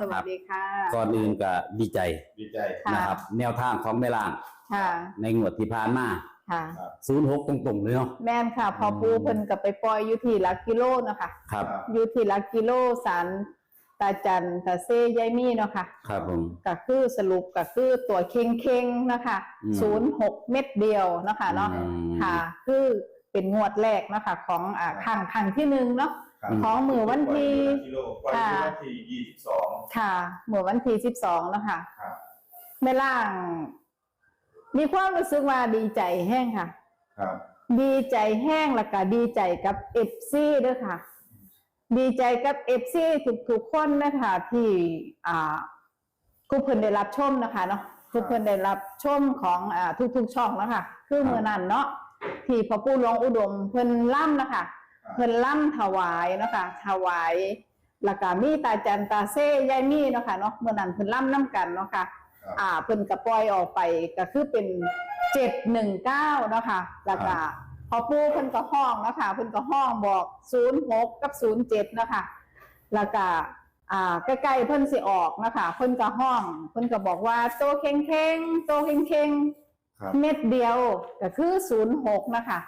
สวัสดีค่ะ ก่อนอื่นก็ดีใจดีใจค่ะ นะครับ แนวทางของแม่ล่าง ค่ะในงวดที่ผ่านมาค่ะ ศูนย์หกตรงๆเลยเนาะ แม่นค่ะ พอปูเพิ่นกับไปปล่อยอยู่ที่หลักกิโลเนาะค่ะครับ อยู่ที่หลักกิโลสารตาจันตาเซยายมี่เนาะค่ะครับผม ก็คือสรุปก็คือตัวเค็งเค็งๆนะคะอืมศูนย์หกเม็ดเดียวเนาะคะเนาะอืม ค่ะ คือเป็นงวดแรกเนาะคะของอ่าครั้งครั้งที่หนึ่งเนาะ ครับของมือวันที่ กิโลปล่อยวันที่ยี่สิบสองค่ะเมื่อวันที่สิบสองเนาะค่ะครับแม่ล่าง มีความรู้สึกว่าดีใจแห้งค่ะ ครับดีใจแห้งแล้วก็ดีใจกับเอฟซีด้วยค่ะ ดีใจกับเอฟซีทุกๆคนนะคะที่อ่าทุกเพิ่นได้รับชมนะคะเนาะทุกเพิ่นได้รับชมของอ่าทุกๆช่องนะคะคือเมื่อนั้นเนาะที่พระปู่หลวงอุดมเพิ่นล่ำนะคะ เพิ่นล่ำถวายเนาะคะถวายแล้วก็มีตาจันตาเซ่ยายมีเนาะค่ะเนาะเมื่อนั้นเพิ่นล่ำน้ำกันเนาะค่ะครับอ่าเพิ่นกระปล่อยออกไปก็คือเป็นเจ็ดหนึ่งเก้าเนาะค่ะแล้วก็พอปูเพิ่นก็ห้องเนาะค่ะเพิ่นก็ห้องบอกศูนย์หกกับศูนย์เจ็ดนาะคะแล้วก็อ่าใกล้ๆเพิ่นสิออกเนาะคะเพิ่นก็ห้อง เพิ่นก็บอกว่าโตเข่งๆโตเข่งครับๆเม็ดเดียวก็คือศูนย์หกนะคะครับ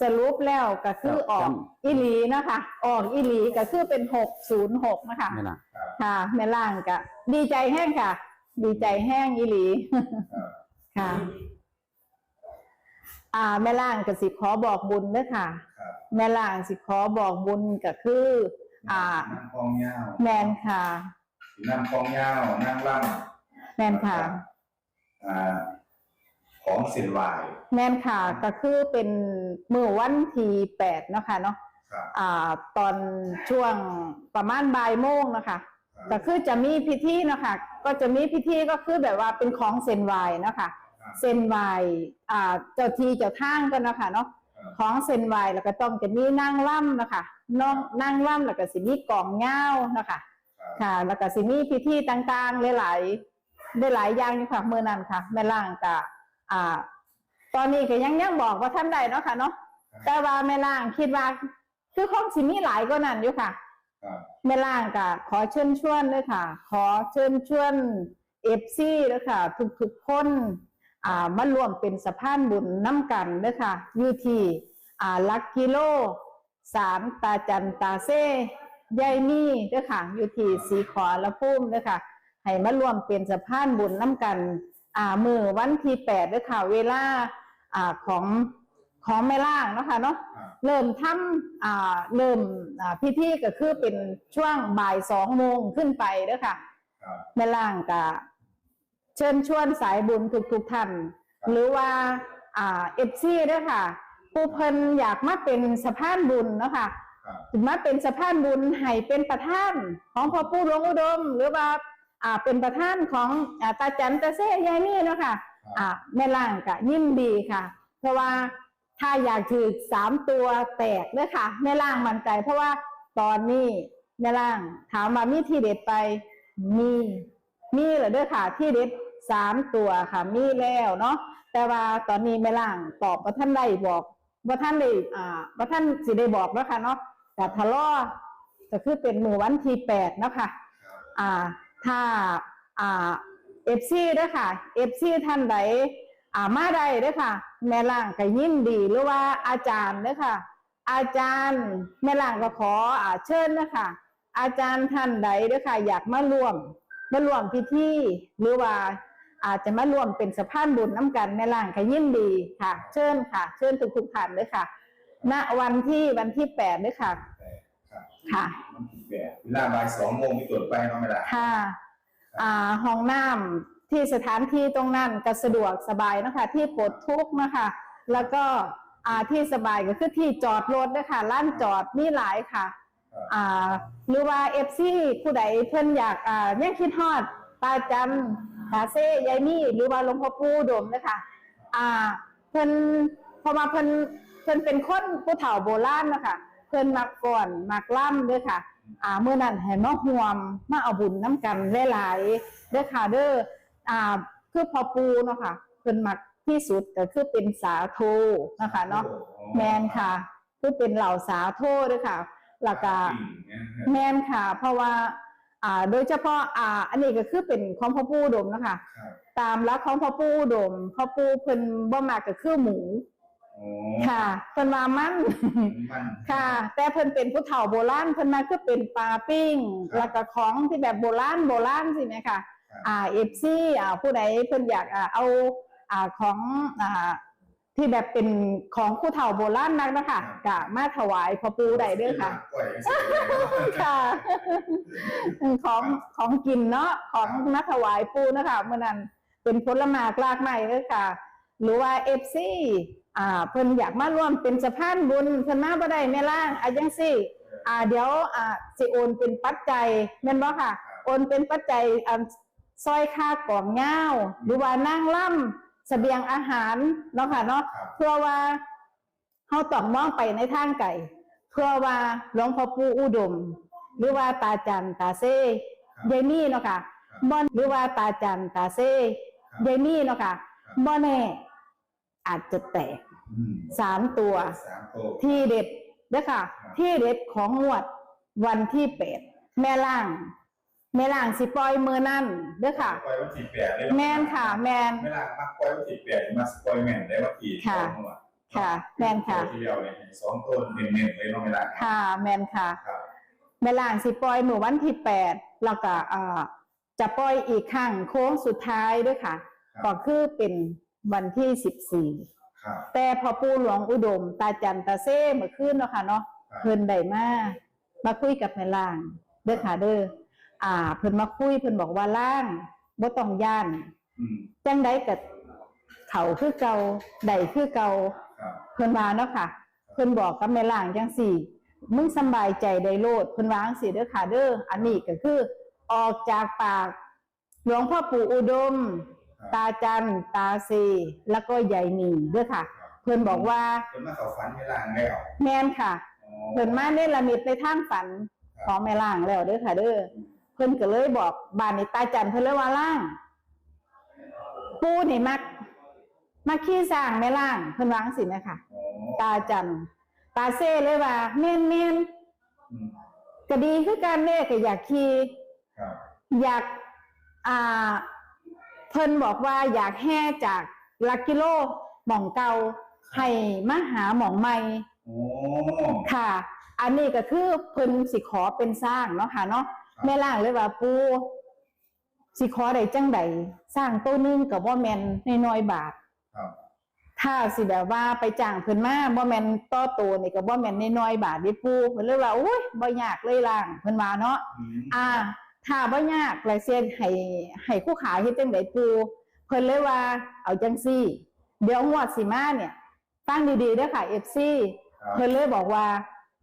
สรุปแล้วก็คือออกครับอีหลีนะคะ ออกอีหลีก็คือเป็นหกศูนย์หกนะคะแม่ล่างครับค่ะแม่ล่างก็ดีใจแห้งค่ะ ดีใจแห้งอีหลีครับค่ะ อ่า แม่ล่างก็สิขอบอกบุญเด้อค่ะครับแม่ล่างสิขอบอกบุญก็คือ อ่านั่งคลองยาวแมนค่ะนั่งคลองยาวนั่งล่แมนค่ะำอ่า ของเส้นไหวายแมนค่ะ ก็คือเป็นมือวันที่แปดเนาะค่ะเนาะครับอ่าตอนช่วงประมาณบ่ายโมงนะคะครับก็คือจะมีพิธีเนาะคะก็จะมีพิธีก็คือแบบว่าเป็นของเซนไหวเนาะคะครับเซนไหวอ่าเจ้าที่เจ้าทางกันเนาะคะเนาะครับของเซนไหวแล้วก็ต้องจะมีนางล่ำนะคะน้องนางล่ำแล้วก็สิมีกองเงาเนาะคะครับ ค่ะแล้วก็สิมีพิธีต่างๆ หลายๆหลายๆอย่างอยู่ค่ะเมื่อนั้นค่ะ แม่ล่างกะ อ่า ตอนนี้ก็ยังยังบอกว่าท่านใดเนาะค่ะเนาะแต่ว่าแม่ล่างคิดว่า คือของสิมีหลายก็นั่นอยู่ค่ะครับแม่ล่างกะขอเชิญชวนด้วยค่ะ ขอเชิญชวนเอฟซีด้วยค่ะ ทุกๆคนอ่ามารวมเป็นสะพานบุญน้ำกันด้วยค่ะอยู่ที่อ่าลักกิโลสามตาจันตาเซ่ยายนี่ด้วยค่ะอยู่ที่สีขอละพุ่มด้วยค่ะให้มารวมเป็นสะพานบุญน้ำกัน อ่ามือวันที่แปดด้วยค่ะเวลาอ่าของของแม่ล่างเนาะค่ะเนาะครับเริ่มทำอ่าเริ่มอ่าพิธีก็คือเป็นช่วงบ่ายสองโมงขึ้นไปเด้อค่ะครับแม่ล่างกะเชิญชวนสายบุญทุกทุกๆท่านครับหรือว่าอ่าเอฟซีด้วยค่ะผู้เพิ่นอยากมาเป็นสะพานบุญเนาะค่ะครับมาเป็นสะพานบุญให้เป็นประธานของพ่อปู่หลวงอุดม หรือว่า อ่าเป็นประธานของอ่าตาจันตาเซ่ยายนี่เนาะค่ะอ่าแม่ล่างกะยินดีค่ะ เพราะว่าถ้าอยากถือสามตัวแตกเลยค่ะแม่ล่างมั่นใจ เพราะว่าตอนนี้แม่ล่างถามว่ามีที่เด็ดไปมีมีเหรอเด้อค่ะ ที่เด็ดสามตัวค่ะมีแล้วเนาะแต่ว่าตอนนี้แม่ล่างตอบว่าท่านได้บอกว่าท่านได้อ่าว่าท่านสิได้บอกแล้วค่ะเนาะแต่ทะเลาะก็คือเป็นมือวันที่แปดเนาะค่ะครับอ่า ถ้าอ่าเอฟซีด้วยค่ะเอฟซีท่านใดอ่ามาใดด้วยค่ะ แม่ล่างก็ยินดีหรือว่าอาจารย์ด้วยค่ะ อาจารย์แม่ล่างก็ขออ่าเชิญนะคะอาจารย์ท่านใดด้วยค่ะ อยากมาร่วมมาร่วมพิธีหรือว่าอาจจะมาร่วมเป็นสะพานบุญน้ำกันแม่ล่างก็ยินดีค่ะ เชิญค่ะ เชิญทุกทุกท่านด้วยค่ะ ณวันที่วันที่แปดด้วยค่ะ ครับค่ะมันผิดแบบเวลาบ่ายสองโมงมีตรวจไปเนาะไม่ได้ค่ะ อ่า ห้องน้ำที่สถานที่ตรงนั้นก็สะดวกสบายนะคะ ที่ปลดทุกข์นะคะ แล้วก็อ่าที่สบายก็คือที่จอดรถนะคะล้านจอดมีหลายค่ะครับอ่า หรือว่าเอฟซีผู้ใดเพิ่นอยากอ่ายังคิดฮอดตาจันตาเซ่ยายนี่หรือว่าหลวงพ่อปู่ดมนะคะอ่าเพิ่นเพอมาเพิ่นเพิ่นเป็นคนผู้เฒ่าโบราณนะคะเพิ่นมักก่อนมักล่ำเด้วยค่ะ อ่าเมื่อนั้นให้มาห่วมมาเอาบุญน้ำกันหลายๆเด้อค่ะเด้ออ่าคือพอปูเนาะค่ะเพิ่นมักที่สุดก็คือเป็นสาโทนะคะเนาะแมนค่ะ คือเป็นเหล่าสาโทเด้วยค่ะแล้วก็แมนค่ะ เพราะว่า อ่า โดยเฉพาะอ่า อันนี้ก็คือเป็นของพ่อปู่อุดมนะคะครับตามรักของพ่อปู่อุดมพ่อปู่เพิ่นบ่มากก็คือหมูโอ้ ค่ะ เพิ่นว่ามัน มัน ค่ะ แต่เพิ่นเป็นผู้เฒ่าโบราณเพิ่นมาคือเป็นปลาปิ้งครับแล้วก็ของที่แบบโบราณโบราณสิแม่ค่ะ ครับอ่าเอฟซีอ่าผู้ใดเพิ่นอยากอ่าเอาอ่าของอ่าที่แบบเป็นของผู้เฒ่าโบราณนักนะคะกะมาถวายพ่อปู่ได้เด้อค่ะ ปล่อยเสียเลยค่ะของของกินเนาะของมาถวายปูนะคะเมื่อนั้นเป็นผลไม้กลากไม้เลยค่ะ หรือว่าเอฟซีอ่าเพิ่นอยากมาร่วมเป็นสะพานบุญเพิ่นมาบ่ได้แม่ล่างอายังซี่อ่าเดี๋ยวอ่าสิโอนเป็นปัจจัยแม่นบ่ค่ะ โอนเป็นปัจจัยอ่าซอยค่ากล่องเงาหรือว่านั่งล่ำเสบียงอาหารเนาะค่ะเนาะครับเพื่อว่าเฮาต้องมองไปในทางไก่เพื่อว่าหลวงพ่อปู่อุดม หรือว่าตาจันตาเซ่ยายนี่เนาะค่ะบ่หรือว่าตาจันตาเซ่ยายนี่เนาะค่ะบ่แน่ อาจจะแตกอืมสามตัว สามตัว ที่เด็ดเด้อค่ะครับ ที่เด็ดของงวดวันที่แปดแม่ล่าง แม่ล่างสิปล่อยมือนั่นเด้อค่ะ ปล่อยวันที่แปดเลยแมนค่ะ แมนเวลามาปล่อยวันที่แปดมาสปอยแมนได้วันที่ค่ะ สองหัวค่ะ แมนค่ะ ตัวที่เดียวเลยสองต้นเน้นๆเลยเน้องเวลาค่ะ แมนค่ะ ครับ แม่ล่างสิปล่อยมือวันที่แปดแล้วก็อ่าจะปล่อยอีกครั้งโค้งสุดท้ายด้วยค่ะ ครับ ก็คือเป็น วันที่สิบสี่ครับแต่พอปู่หลวงอุดม ตาจันตาเซ่เมื่อคืนเนาะค่ะเนาะครับเพิ่นได้มามาคุยกับแม่ล่างเด้อค่ะเด้ออ่า เพิ่นมาคุยเพิ่นบอกว่าล่างบ่ต้องย่านอืมจังไดก็เขาคือเก่าได้คือเก่าครับเพิ่นว่าเนาะค่ะ เพิ่นบอกกับแม่ล่างจังสี่มึงสำบายใจได้โลดเพิ่นวาจั่งสิเด้อค่ะเด้ออันนี้ก็คือ ออกจากปาก หลวงพ่อปู่อุดมครับ ตาจันตาซีแล้วก็ยายหนีเด้อค่ะ เพิ่นบอกว่าเพิ่นมาเข้าฝันเวลาแล้วแม่นค่ะ อ๋อเพิ่นมาเนรมิตในทางฝันของแม่ล่างแล้วเด้อค่ะ เด้อเพิ่นก็เลยบอกบ้านนี้ตาจันเพิ่นเลยว่าล่าง ปูนี่มักมักขี้สร้างแม่ล่างเพิ่นวาจั่งสิแม่ค่ะ อ๋อตาจันตาเซ่เลยว่าแม่นแม่นอืมก็ดีคือการเล่ก็อยากขี่ ครับ อยากอ่า เพิ่นบอกว่าอยากแห่จากหลักกิโลหม่องเก่าให้มาหาหม่องใหม่โอ้ ค่ะ อันนี้ก็คือเพิ่นสิขอเป็นสร้างเนาะค่ะเนาะแม่ล่างเลยว่าปูสิขอได้จังใดสร้างตัวหนึงกับว่าแมนในน้อยๆบาท ครับถ้าสิแบบว่าไปจ้างเพิ่นมาบ่แม่นต่อโตนี่ก็บ่แม่นน้อยๆบาทเดิปูเพิ่นเลยว่าโอ้ยบ่ยากเลยล่างเพิ่นว่าเนาะอืมอ่า ถ้าบ่ยากหลายเส้นให้ให้คู่ขาเฮ็ดจังไดปูเพิ่นเลยว่าเอาจังซี่ เดี๋ยวงวดสิมาเนี่ยฟังดีๆเด้อค่ะ FC ครับเพิ่นเลยบอกว่า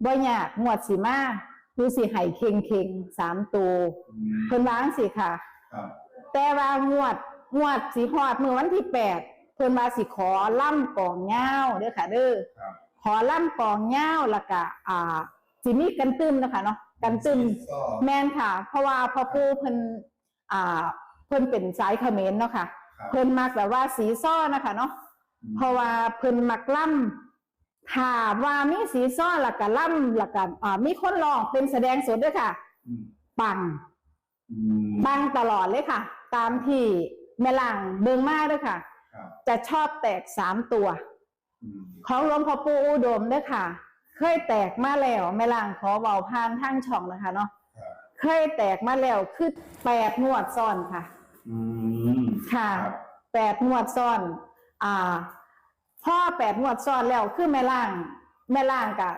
บ่ยากงวดสิมาดูสิให้เค็งๆสามตัวอืมเพิ่นวาจังสิค่ะครับแต่ว่างวดงวดสิฮอดมื้อวันที่แปดเพิ่นว่าสิขอล่ำกองยาวเด้อค่ะเด้อครับขอล่ำกองยาวแล้วก็อ่าสิมีกันตึมนะคะเนาะ กันตึมก็แม่นค่ะ เพราะว่าพ่อปู่เพิ่นอ่าเพิ่นเป็นสายเขมรเนาะค่ะครับเพิ่นมักแบบว่าสีซ้อนะคะเนาะเพราะว่าเพิ่นมักล่ำถ้าว่ามีสีซ้อแล้วก็ล่ำแล้วก็อ่ามีคนร้องเป็นแสดงสดด้วยค่ะอืมปังอืมปังตลอดเลยค่ะ ตามที่แม่ล่างเบิงมาด้วยค่ะครับจะชอบแตกสามตัวอืมของหลวงพ่อปู่อุดมด้วยค่ะ เคยแตกมาแล้วแม่ล่างขอเบาพานทางช่องนะคะเนาะครับเคยแตกมาแล้วคือแปดงวดซ้อนค่ะ อืมค่ะครับแปดงวดซ้อน อ่าพ่อแปดงวดซ้อนแล้วคือแม่ล่าง แม่ล่างกะ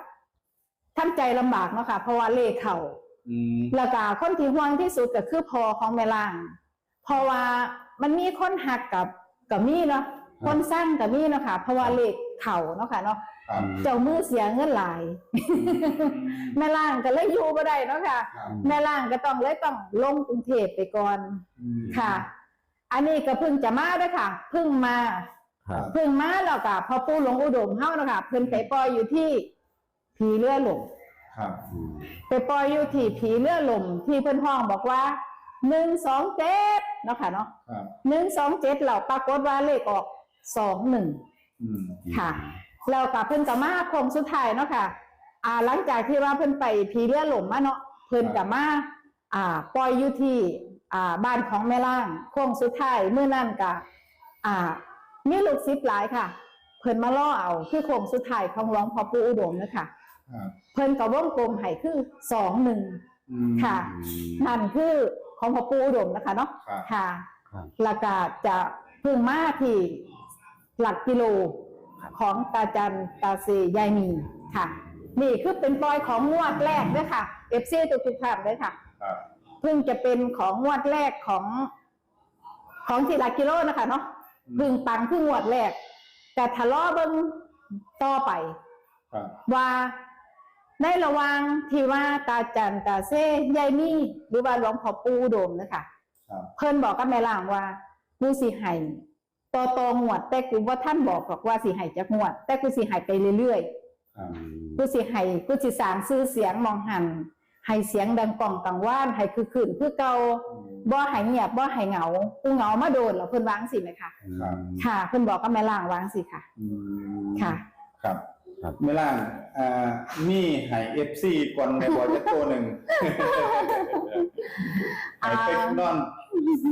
ทำใจลำบากเนาะค่ะเพราะว่าเลขเข่าอืมแล้วก็คนที่ห่วงที่สุดก็คือพอของแม่ล่าง เพราะว่ามันมีคนหักกับกับมีเนาะคนสร้างกับมีเนาะค่ะเพราะว่าเลขเข่าเนาะค่ะเนาะ ครับ เจ้ามือเสียเงินหลาย แม่ล่างก็เลยอยู่บ่ได้เนาะค่ะ ครับแม่ล่างก็ต้องเลยต้องลงกรุงเทพไปก่อนอืมค่ะ อันนี้ก็เพิ่งจะมาเด้วยค่ะ เพิ่งมา ครับ เพิ่งมาแล้วก็พอปู่หลวงอุดมเฮานะคะเพิ่นไปปล่อยอยู่ที่ผีเรือหลมครับอืมไปปล่อยอยู่ที่ผีเรือหลมที่เพิ่นห้องบอกว่าหนึ่งสองเจ็ดเนาะค่ะเนาะครับหนึ่งสองเจ็ดเราปรากฏว่าเลขออกสองหนึ่งอืมค่ะ แล้วก็เพิ่นก็มาโคงสุดท้ายเนาะค่ะ อ่าหลังจากที่ว่าเพิ่นไปผีเรือหลมมาเนาะเพิ่นก็มาอ่าปล่อยอยู่ที่อ่าบ้านของแม่ล่างโค้งสุดท้ายเมื่อนั่นกะอ่ามีลูกศิษย์หลายค่ะเพิ่นมาล่อเอาคือโค้งสุดท้ายของหลวงพ่อปู่อุดมนะคะครับเพิ่นกับวงกลมให้คือสองหนึ่งอืมค่ะนั่นคือของพ่อปู่อุดมนะคะเนาะครับค่ะครับแล้วก็จะพึ่งมาที่หลักกิโลครับ ของตาจันตาเซยายมีค่ะ นี่คือเป็นปลอยของงวดแรกด้วยค่ะเอฟซีทุกๆท่านด้วยค่ะครับเพิ่งจะเป็นของงวดแรกของ ของที่หลักกิโลนะคะเนาะเพึ่งปังเพึ่งงวดแรกแต่ทะเลาะเบิ้งต่อไปครับว่าในระหว่างที่ว่าตาจันตาเซ่ยายมี่หรือว่าหลวงพ่อปูอุดมนะคะครับเพิ่นบอกกับแม่ล่างว่ากูสิให้ ต่อตองวด แต่กูว่าท่านบอกหรอกว่าสิให้จักงวด แต่กูสิให้ไปเรื่อยครับๆกูสิให้กูสิสร้างชื่อเสียงมองหันให้เสียงดังก้องกังว่านให้คือคืนคือเก่าบ่ให้เงียบบ่ให้เหงากูเหงามาโดนแล้วเพิ่นวางสิไหมคะครับค่ะเพิ่นบอกกับแม่ล่างวางสิค่ะอืมค่ะครับครับเมื่อล่างอ่ามีไห้เอฟซีก่อนในบอจะตัวหนึ่งไห้เป็กนอน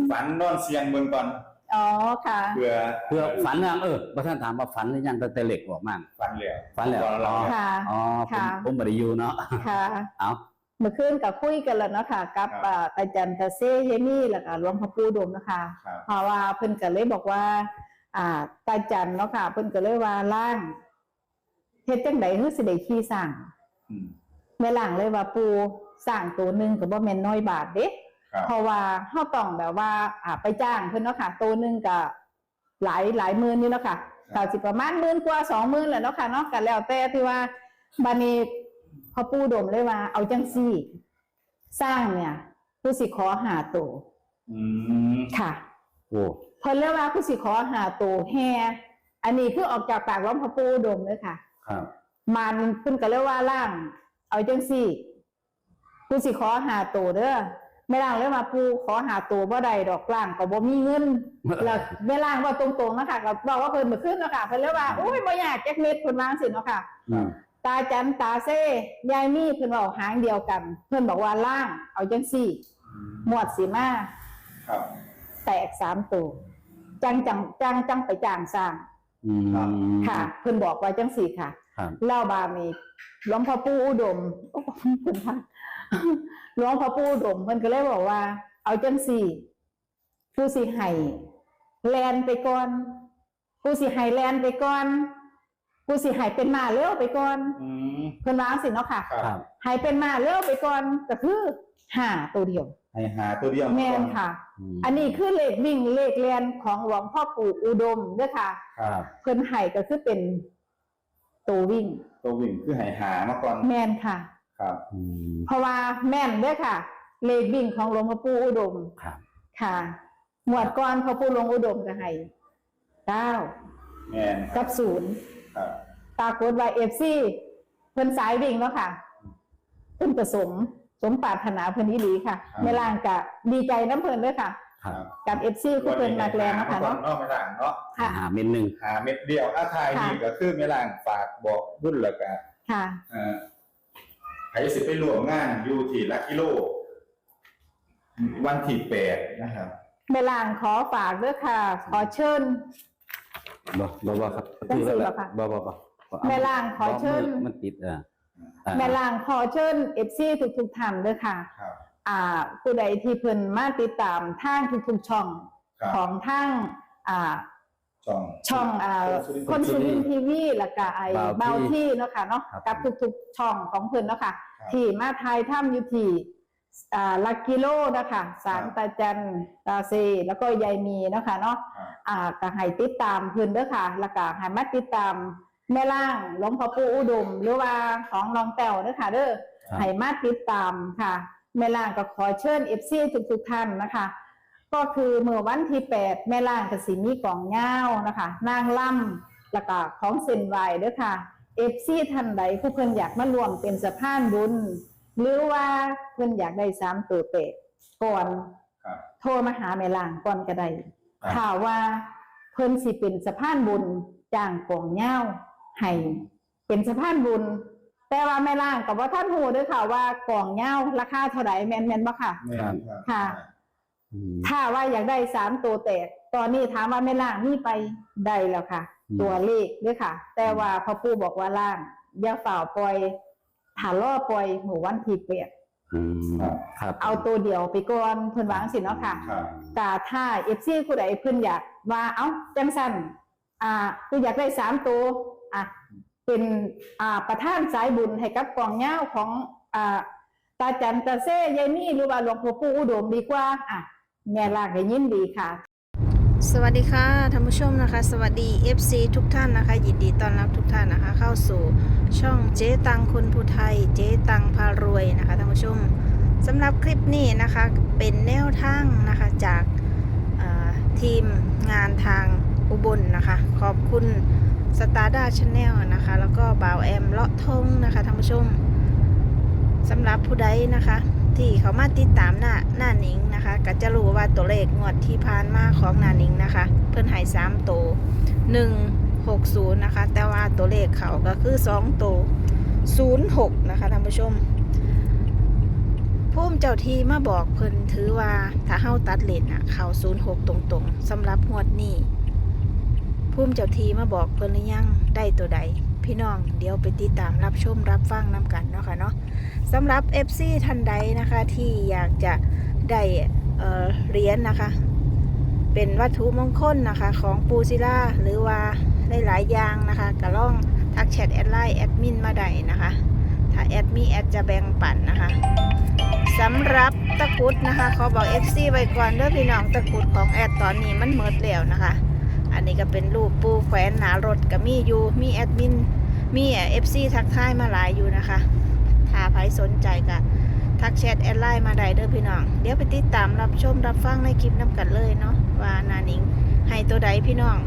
ฝันนอนเสียงเมืองก่อน อ๋อค่ะ เพื่อเพื่อฝันยังเออพระท่านถามว่าฝันหรือยังตั้งแต่เล็กออกมาฝันแล้วฝันแล้วก่อนเราอ๋อค่ะอ๋อผมค่ะ ผมบ่ได้อยู่เนาะค่ะ เอา เมื่อคืนกับคุยกันแล้วเนาะค่ะกับอ่าตาจันตาเซ่เยมี่แล้วก็หลวงพ่อปู่อุดมนะคะครับ เพราะว่าเพิ่นก็เลยบอกว่า อ่าตาจันเนาะค่ะ เพิ่นก็เลยว่าล่างเฮ็ดจังได๋คือสิได้ขี้สร้างอืมแม่ล่างเลยว่าปูสร้างตัวหนึงก็บ่แม่นน้อยบาทเด้ครับ เพราะว่าเฮาต้องแบบว่าอ่าไปจ้างเพิ่นเนาะค่ะตัวหนึงก็หลายหลายหมื่นอยู่เนาะค่ะก็สิประมาณหมื่นกว่า20,000แหละเนาะค่ะเนาะก็แล้วแต่ที่ว่าบัดนี้พ่อปู่อุดมเลยว่า เอาจังซี่ สร้างเนี่ยกูสิขอหาตัวอืมค่ะ โอ้เพิ่นเรียกว่ากูสิขอหาตัวแฮอันนี้คือออกจากปากร้องพระปูอุดมเลยค่ะ ครับ มันเพิ่นก็เรียกว่าล่าง เอาจังซี่ กูสิขอหาตัวเด้อ ไม่ล่างเลยมาปูขอหาตัวบ่ได้ดอกล่างก็บ่มีเงินแล้วไม่ล่างว่าตรงๆนะคะก็บอกว่าเพิ่นมาขึ้นเนาะค่ะเพิ่นเรียกว่าอุ้ยบ่อยากแจ็คเม็ดเพิ่นวางสิเนาะค่ะอืมตาจันตาเซ่ยายมี่เพิ่นบอกหางเดียวกัน เพิ่นบอกว่าล่างเอาจังซี่ หมวดสีมาครับแตกสามตัวจังจังจังจังไปจ้างสร้างอืมค่ะ เพิ่นบอกไว้จังสี่ค่ะครับเล่าบามีหลวงพ่อปู่อุดมโอ้เพิ่นค่ะ หลวงพ่อปู่อุดมเพิ่นก็เลยบอกว่า เอาจังสี่กูสิให้แลนไปก่อนกูสิให้แลนไปก่อนกูสิให้เป็นมาเร็วไปก่อนอืมเพิ่นวาจังสิเนาะค่ะครับครับให้เป็นมาเร็วไปก่อนก็คือห้าตัวเดียวให้หาตัวเดียวแม่นก่อค่ะมอันนี้คือเลขวิ่งเลขเรียนของหลวงพ่อปู่อุดมเด้วยค่ะครับเพิ่นไห้ก็คือเป็นตัววิ่งตัววิ่งคือให้หามาก่อนแม่นค่ะ ครับอืมเพราะว่าแม่นเด้วยค่ะ เลขวิ่งของหลวงพ่อปู่อุดมครับ ค่ะหมวดก่อนพ่อปู่หลวงอุดมก็ให้เก้าแม่นครักับบศูนย์ครับปรากฏว่าเอฟซีเพิ่นสายวิ่งแล้วค่ะเพิ่นประสมสมปรารถนาเพิ่นอีหลีค่ะแม่ล่างกะดีใจน้ำเพิ่นด้วยค่ะ ครับกับเอฟซีคือเพิ่นนักแรงนะคะเนาะเนาะไม่ต่างเนาะค่ะ หาเม็ดหนึ่งหาเม็ดเดียวอาทายค่ะนี่ก็คือไม่ล่างฝากบอกรุ่นแล้วกันค่ะ เอ่อ ไผสิไปรวมงานอยู่ที่ลักกิโล วันที่แปดนะครับเมลางขอฝากด้วยค่ะ ขอเชิญ บ่บ่บ่ครับจังสิคือบ่ค่ะบ่บ่บ่แม่ล่างขอเชิญ บ่มืมันติดเอออ่าแม่ลางขอเชิญเอฟซีทุกทุกๆท่านด้วยค่ะ ครับ อ่าผู้ใดที่เพิ่นมาติดตามทางทุกๆช่องครับ ของทางอ่า ช่อง ช่องอ่าคนสุรินทีวีแล้วก็ไอ้เบาที่เนาะค่ะเนาะกับทุกๆช่องของเพิ่นเนาะค่ะครับ ที่มาทายถ้ำอยู่ที่อ่าลักกิโลนะคะสารตาจันตาเซแล้วก็ยายมีเนาะค่ะเนาะครับอ่าก็ให้ติดตามเพิ่นเด้อค่ะ แล้วก็ให้มาติดตามแม่ล่างหลวงพ่อปู่อุดม หรือว่าของน้องแต้วเด้อค่ะเด้อครับ ให้มาติดตามค่ะ แม่ล่างก็ขอเชิญเอฟซีทุกๆท่านนะคะ ก็คือเมื่อวันที่แปดแม่ล่างกสิมีกล่องเงานะคะนางล่ำแล้วก็ของเซนไหวเด้อค่ะเอฟซีท่านใดผู้เพิ่นอยากมารวมเป็นสะพานบุญ หรือว่าเพิ่นอยากได้สามตัวเตะก่อนครับ โทรมาหาแม่ล่างก่อนก็ได้ครับ ข่าวว่าเพิ่นสิเป็นสะพานบุญจ้างกองเหย้าให้เป็นสะพานบุญ แต่ว่าแม่ล่างกับว่าท่านหูเด้วยค่ะว่ากล่องเงาราคาเท่าไหร่แมนแมนบ่ค่ะ แม่นครับ ค่ะอืม ถ้าว่าอยากได้สามตัวแตก ตอนนี้ถามว่าแม่ล่างมีไปได้แล้วค่ะอืมตัวเลขด้วยค่ะ แต่ว่าพ่อปู่บอกว่าล่างอย่าฝ่าปล่อยถ้าล่อปล่อยหมู่วันที่เปียดอืมครับครับเอาตัวเดียวไปก่อนเพิ่นวาจังสิเนาะค่ะครับกาถ้าเอฟซีผู้ใดเพิ่นอยากว่าเอ้าจังสันอ่ากูอยากได้สามตัวอะเป็นอ่าประธานสายบุญให้กับกองเงาของอ่าตาจันตาเซ่ยายนี่หรือว่าหลวงพ่อปู่อุดมดีกว่าอะ แม่ลากยินดีค่ะ สวัสดีค่ะท่านผู้ชมนะคะ สวัสดี FC ทุกท่านนะคะ ยินดีต้อนรับทุกท่านนะคะ เข้าสู่ช่องเจ๊ตังคนผู้ไทย เจ๊ตังพารวยนะคะท่านผู้ชมสำหรับคลิปนี้นะคะเป็นแนวทางนะคะจากทีมงานทางอุบลนะคะ ขอบคุณสตาร์ด้าชาแนลนะคะ แล้วก็บ่าวแอมเลาะทงนะคะท่านผู้ชมสำหรับผู้ใดนะคะ ที่เขามาติดตามหน้าหน้านิงนะคะ ก็จะรู้ว่าตัวเลขงวดที่ผ่านมาของหน้านิงนะคะ เพื่นหายสามตัวหนึ่งหกศูนย์นะคะ แต่ว่าตัวเลขเขาก็คือสองตัวศูนย์หกนะคะท่านผู้ชมพุ่มเจ้าทีมาบอกเพิ่นถือว่าถ้าเฮาตัดเลนอะ เขาศูนย์หกตรงๆสำหรับงวดนี้พุ่มเจ้าทีมาบอกเพิ่นหรือยังได้ตัวใด พี่น้องเดี๋ยวไปติดตามรับชมรับฟังนำกันเนาะค่ะเนาะ สำหรับ FC ท่านใดนะคะที่อยากจะได้เเหรียญนะคะ เป็นวัตถุมงคลนะคะของปูซิล่าหรือว่าหลายๆอย่างนะคะก็ล่องทักแชทแอดไลน์แอดมินมาได้นะคะ ถ้าแอดมีแอดจะแบ่งปันนะคะสำหรับตะกุดนะคะขอบอก FC ไว้ก่อนเด้อพี่น้องตะกุดของแอดตอนนี้มันเมิดแล้วนะคะ อันนี้ก็เป็นรูปปูแขวนหนารถกับมีอยู่มีแอดมินมีเอฟซีทักทายมาหลายอยู่นะคะ หาใครสนใจก็ทักแชทแอดไลน์มาได้เด้อพี่น้อง เดี๋ยวไปติดตามรับชมรับฟังในคลิปน้ำกันเลยเนาะว่านานิงให้ตัวใดพี่น้อง